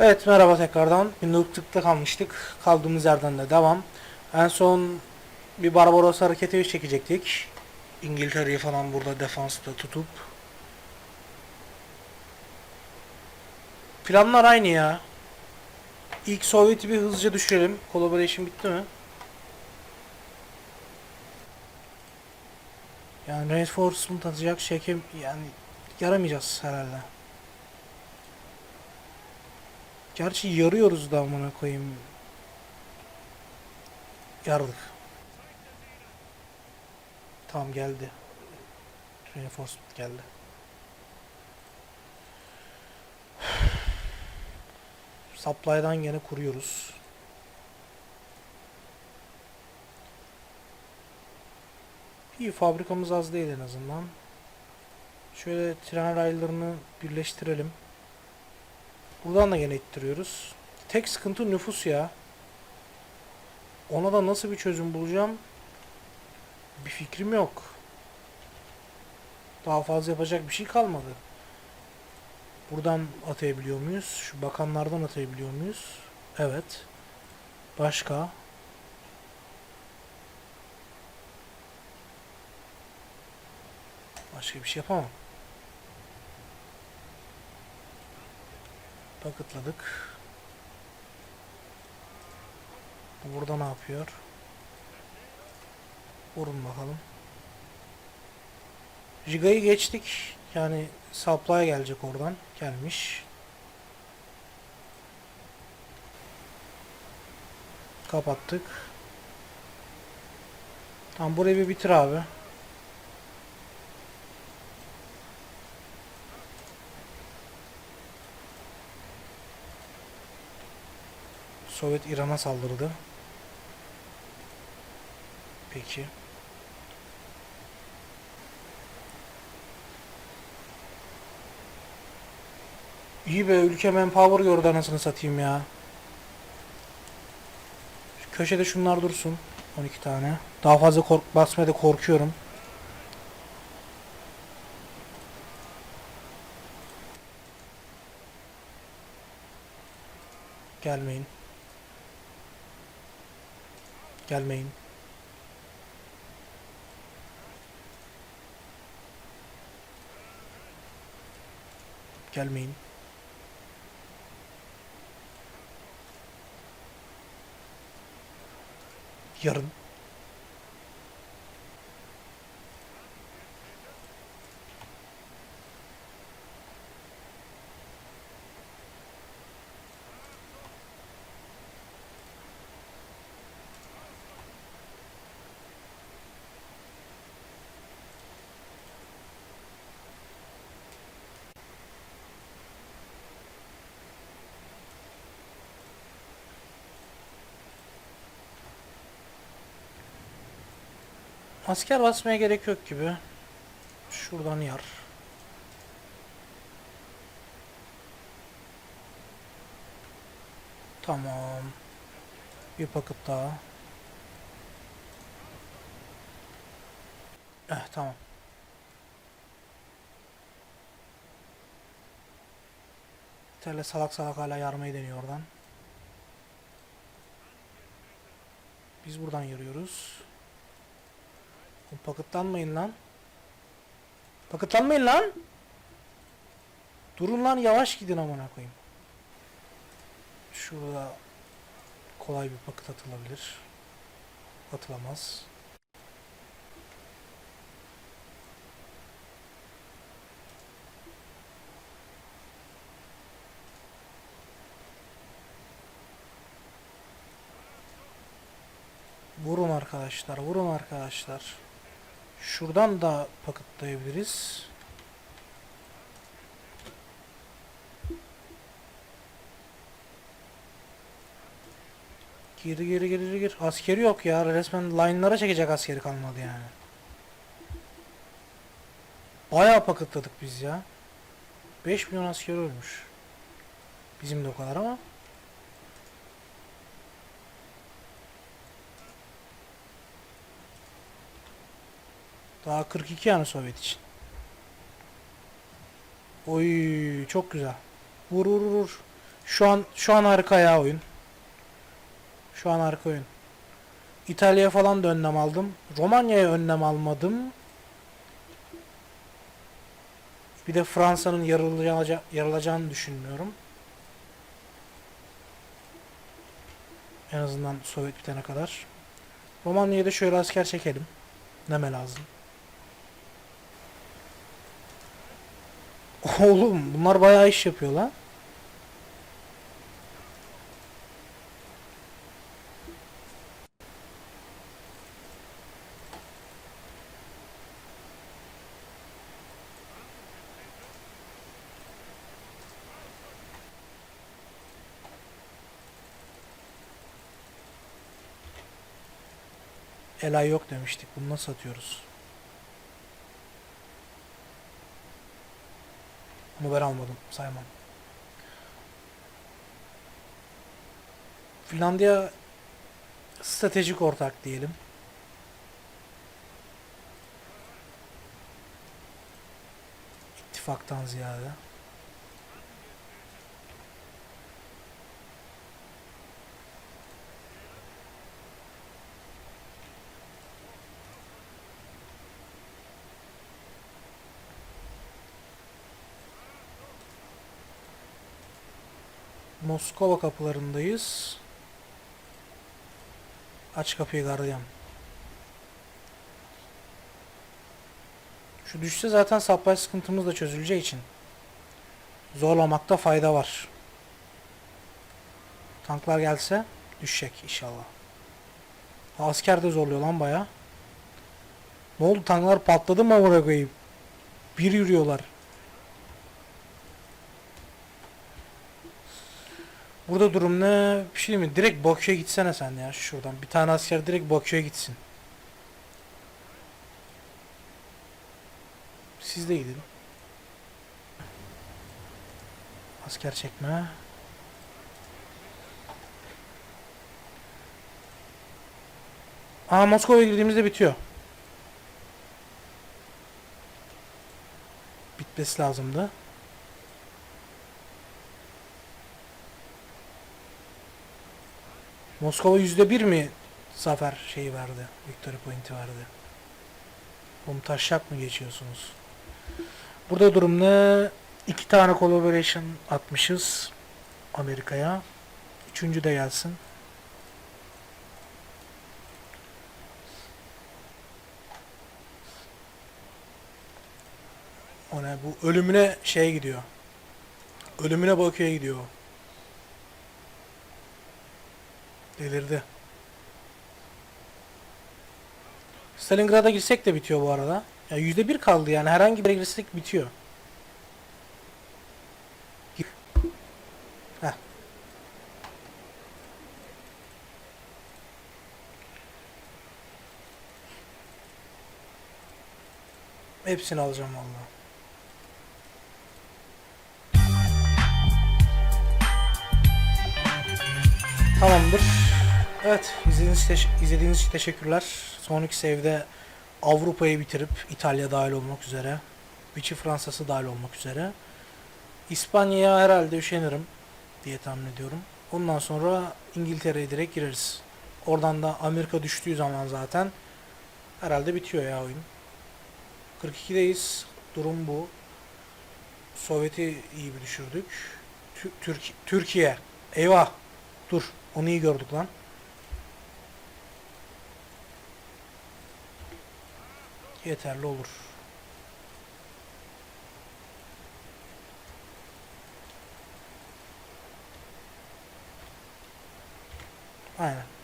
Evet merhaba tekrardan. Noob'lıkta kalmıştık. Kaldığımız yerden de devam. En son bir Barbaros hareketi çekecektik. İngiltere'yi falan burada defansta tutup. Planlar aynı ya. İlk Sovyet'i bir hızlıca düşürelim. Collaboration bitti mi? Yani reinforcement atacak şekim yani yaramayacağız herhalde. Gerçi yarıyoruz da amına koyayım. Yardık. Tamam geldi. Reinforcement geldi. Supply'dan gene kuruyoruz. İyi fabrikamız az değil en azından. Şöyle tren raylarını birleştirelim. Buradan da gene ittiriyoruz. Tek sıkıntı nüfus ya. Ona da nasıl bir çözüm bulacağım? Bir fikrim yok. Daha fazla yapacak bir şey kalmadı. Buradan atayabiliyor muyuz? Şu bakanlardan atayabiliyor muyuz? Evet. Başka? Başka bir şey yapamam. Paketladık. Bu burada ne yapıyor? Vurun bakalım. Jiga'yı geçtik. Yani supply gelecek oradan. Gelmiş. Kapattık. Tamam burayı bir bitir abi. Sovyet İran'a saldırdı. Peki. İyi be ülke manpower gördü anasını satayım ya. Köşede şunlar dursun. 12 tane. Daha fazla kork basmaya da korkuyorum. Gelmeyin. Gelmeyin. Gelmeyin. Yarın. Asker basmaya gerek yok gibi. Şuradan yar. Tamam. Bir paket daha. Eh tamam. Tele salak salak hala yarmayı deniyor oradan. Biz buradan yarıyoruz. Oğlum Paketlanmayın lan. Paketlanmayın lan. Durun lan yavaş gidin amına koyayım. Şurada kolay bir paket atılabilir. Atılamaz. Vurun arkadaşlar, vurun arkadaşlar. Şuradan da paketlayabiliriz. Geri geri geri geri. Askeri yok ya. Resmen line'lara çekecek askeri kalmadı yani. Bayağı paketladık biz ya. 5 milyon asker ölmüş. Bizim de o kadar ama. Daha 42 yani Sovyet için. Oy çok güzel. Vur vur vur. Şu an şu an harika ya oyun. Şu an harika oyun. İtalya'ya falan da önlem aldım. Romanya'ya önlem almadım. Bir de Fransa'nın yarılacağı, yarılacağını düşünmüyorum. En azından Sovyet bitene kadar. Romanya'ya da şöyle asker çekelim. Neme lazım. Oğlum bunlar bayağı iş yapıyor lan. Elay yok demiştik. Bunu nasıl atıyoruz? Bunu ben almadım. Saymam. Finlandiya stratejik ortak diyelim. İttifaktan ziyade. Moskova kapılarındayız. Aç kapıyı gardiyan. Şu düşse zaten supply sıkıntımız da çözüleceği için zorlamakta fayda var. Tanklar gelse düşecek inşallah. Asker de zorluyor lan baya. Ne oldu tanklar patladı mı amına koyayım? Bir yürüyorlar. Burada durum ne? Bir şey mi? Direkt Bakü'ye gitsene sen ya şuradan. Bir tane asker direkt Bakü'ye gitsin. Siz de gidin. Asker çekme. Aa Moskova'ya girdiğimizde bitiyor. Bitmesi lazımdı. Moskova yüzde bir mi zafer şeyi verdi? Victory Point'i verdi. Oğlum taşak mı geçiyorsunuz? Burada durum ne? İki tane collaboration atmışız Amerika'ya. Üçüncü de gelsin. O ne? Bu ölümüne şey gidiyor. Ölümüne Bakü'ye gidiyor. o. Delirdi. Stalingrad'a girsek de bitiyor bu arada. Ya yüzde bir kaldı yani herhangi bir girsek bitiyor. Heh. Hepsini alacağım vallahi. Tamamdır. Evet, izlediğiniz, izlediğiniz için teşekkürler. Sonraki save'de Avrupa'yı bitirip İtalya dahil olmak üzere, Vichy Fransa'sı dahil olmak üzere İspanya'ya herhalde üşenirim diye tahmin ediyorum. Ondan sonra İngiltere'ye direkt gireriz. Oradan da Amerika düştüğü zaman zaten herhalde bitiyor ya oyun. 42'deyiz. Durum bu. Sovyet'i iyi bir düşürdük. Tü- Türk Türkiye. Eyvah. Dur. Onu iyi gördük lan. Yeterli olur. Aynen.